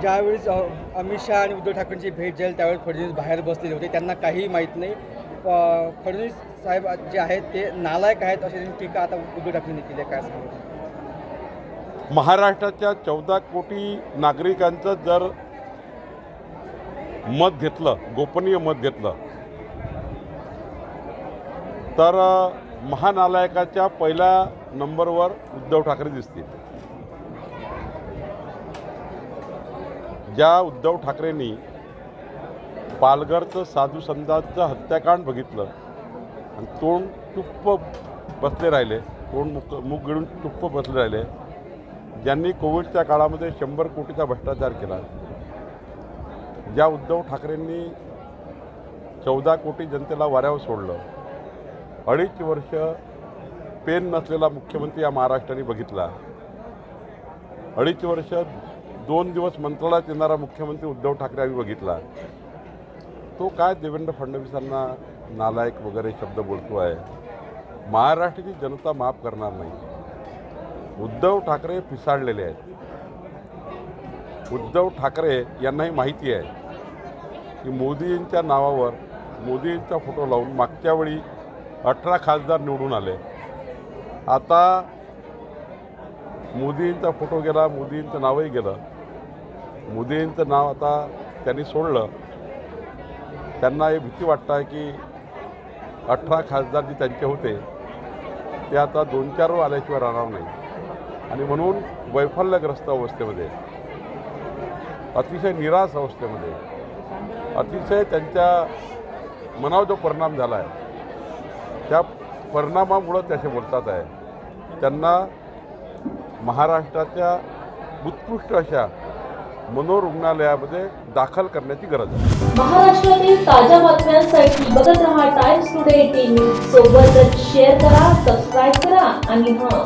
ज्यावेळेस अमित शहा आणि उद्धव ठाकरेंची भेट झाली त्यावेळेस फडणवीस बाहेर बसलेले होते. त्यांना काहीही माहीत नाही. फडणवीस साहेब जे आहेत ते नालायक आहेत अशी त्यांची टीका आता उद्धव ठाकरेंनी केली आहे. काय सांगू? महाराष्ट्राच्या चौदा कोटी नागरिकांचं जर मत घेतलं गोपनीय मत घेतलं तर महानालायकाच्या पहिल्या नंबरवर उद्धव ठाकरे दिसतील. ज्या उद्धव ठाकरेंनी पालघरचं साधू संतांचं हत्याकांड बघितलं आणि तोंड चुप्प बसले राहिले तोंड मुक मुख गिळून चुप्प बसले राहिले ज्यांनी कोविडच्या काळामध्ये शंभर कोटीचा भ्रष्टाचार केला. ज्या उद्धव ठाकरेंनी चौदा कोटी जनतेला वाऱ्यावर सोडलं अडीच वर्ष पेन नसलेला मुख्यमंत्री या महाराष्ट्राने बघितला अडीच वर्ष दोन दिवस मंत्रालयात येणारा मुख्यमंत्री उद्धव ठाकरे आम्ही बघितला. तो काय देवेंद्र फडणवीसांना नालायक वगैरे शब्द बोलतो आहे? महाराष्ट्राची जनता माफ करणार नाही. उद्धव ठाकरे पिसाळलेले आहेत. उद्धव ठाकरे यांनाही माहिती आहे की मोदींच्या नावावर मोदींचा फोटो लावून मागच्या वेळी अठरा खासदार निवडून आले. आता मोदींचा फोटो गेला मोदींचं नावही गेलं. मोदींचं नाव आता त्यांनी सोडलं. त्यांना हे भीती वाटतं आहे की अठरा खासदार जे त्यांचे होते ते आता दोन चार वर आल्याशिवाय राहणार नाही. आणि म्हणून वैफल्यग्रस्त अवस्थेमध्ये अतिशय निराश अवस्थेमध्ये अतिशय त्यांच्या मनावर जो परिणाम झाला आहे त्या परिणामामुळं त्याचे बोलतात आहे. त्यांना महाराष्ट्राच्या उत्कृष्ट अशा मनोरुग्णालयामध्ये दाखल करण्याची गरज आहे. महाराष्ट्रातील ताज्या बातम्यांसाठी बघत रहा टाइम्स टुडे टीव्ही सोबतच शेअर करा सबस्क्राईब करा आणि हां